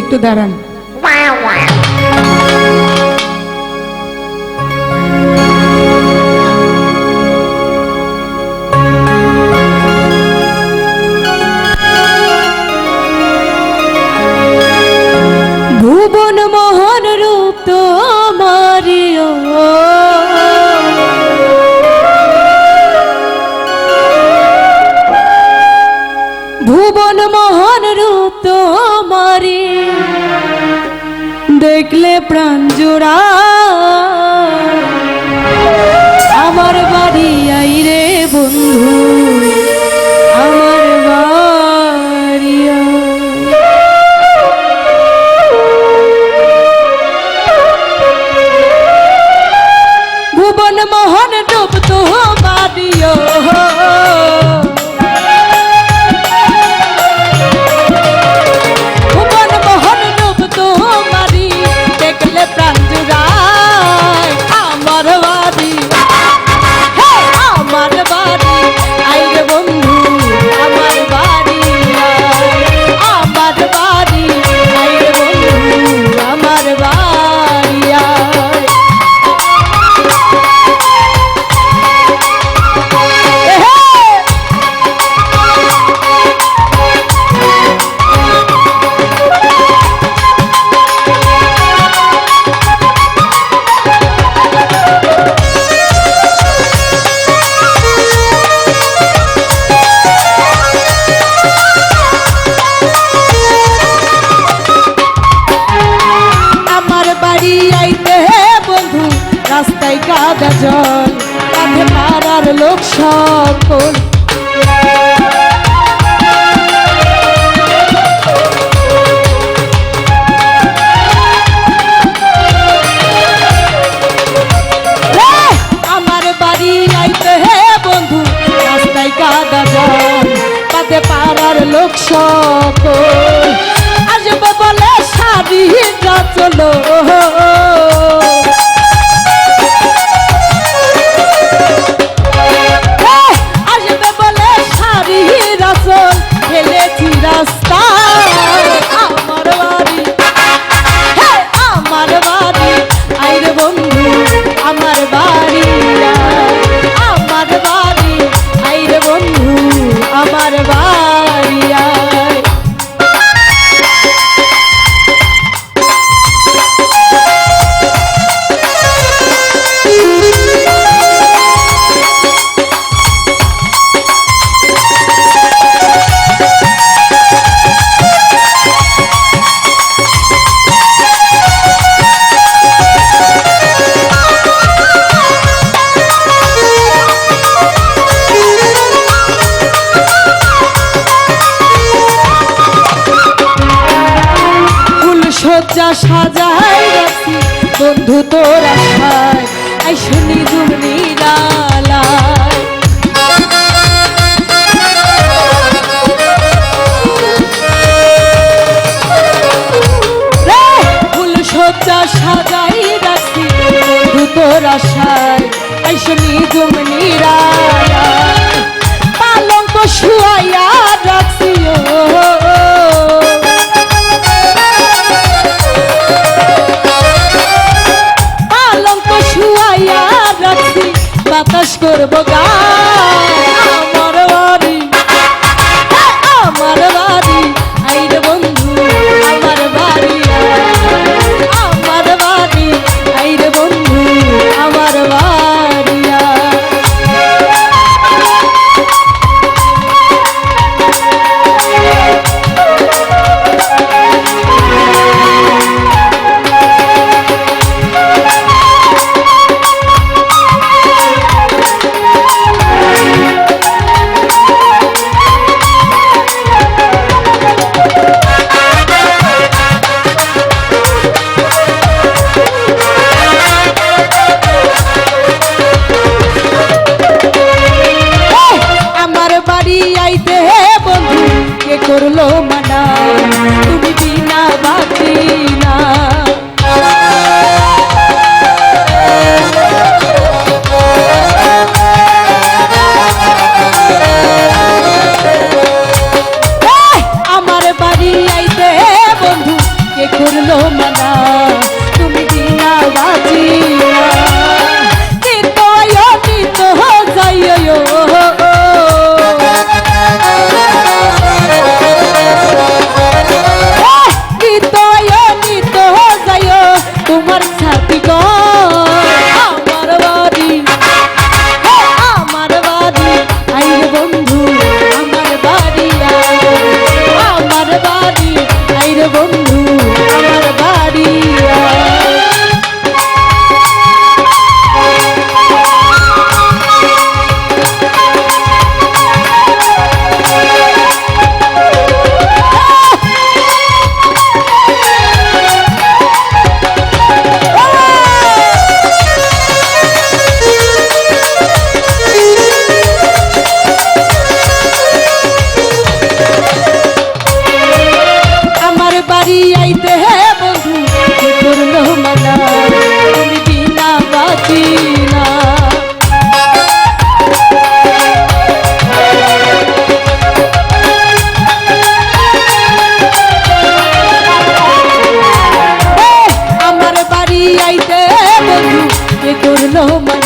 একটু দাঁড়ান। निकले प्राण जुड़ा আমার লোক সকল। হ্যাঁ, আমার বাড়ি আইতে হে বন্ধু, রাস্তায় কাদা জল তাতে পাড়ার লোক সকল। আসবে বলে সারি চলো দরজা সাজাই রাখি বন্ধু তোরা আশায় আই শুনি গুমনি সাজাই রাখি বন্ধু শুয়া করব গা করলো মা Oh, my